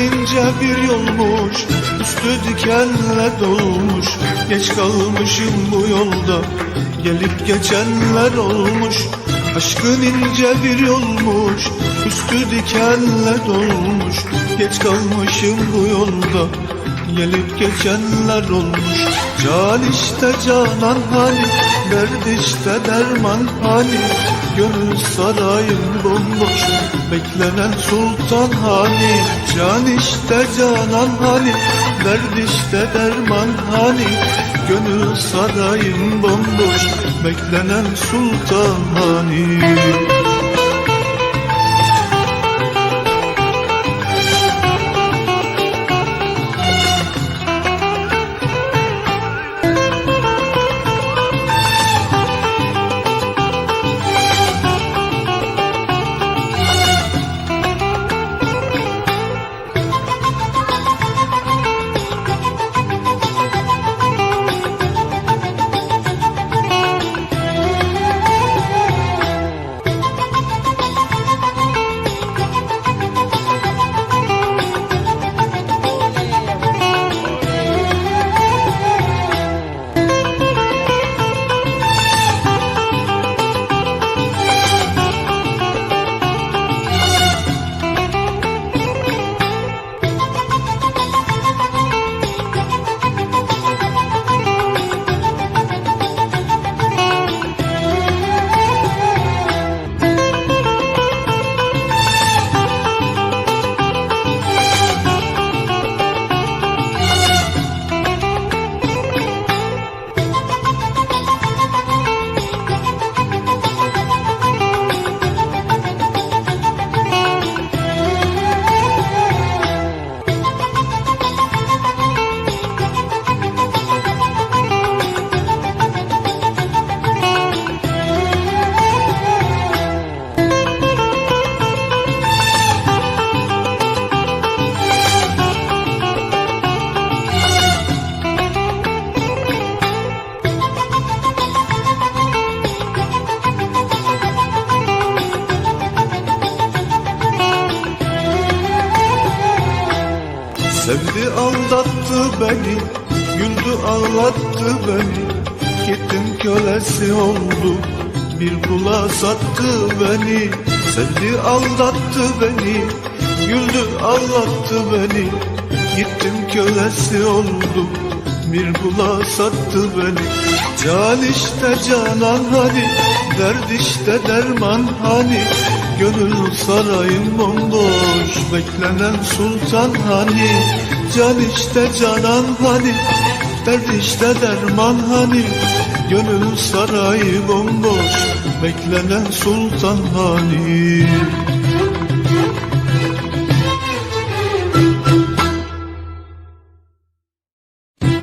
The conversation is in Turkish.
İnce bir yolmuş Üstü dikenle dolmuş. Geç kalmışım bu yolda Gelip geçenler olmuş. Aşkın ince bir yolmuş Üstü dikenle dolmuş. Geç kalmışım bu yolda Gelip geçenler olmuş. Can işte canan hani Dert işte derman hani Gönül sarayım bomboş Beklenen sultan hani Can işte canan hani Dert işte derman hani Gönül sarayım bomboş Beklenen sultan hani Sevdi aldattı beni Güldü ağlattı beni. Gittim kölesi oldu Bir kula sattı beni. Sevdi aldattı beni Güldü ağlattı beni. Gittim kölesi oldu Bir kula sattı beni. Can işte canan hani Dert işte derman hani Gönül sarayım bomboş Beklenen sultan hani? Can işte canan hani Dert işte derman hani? Gönül sarayı bomboş Beklenen sultan hani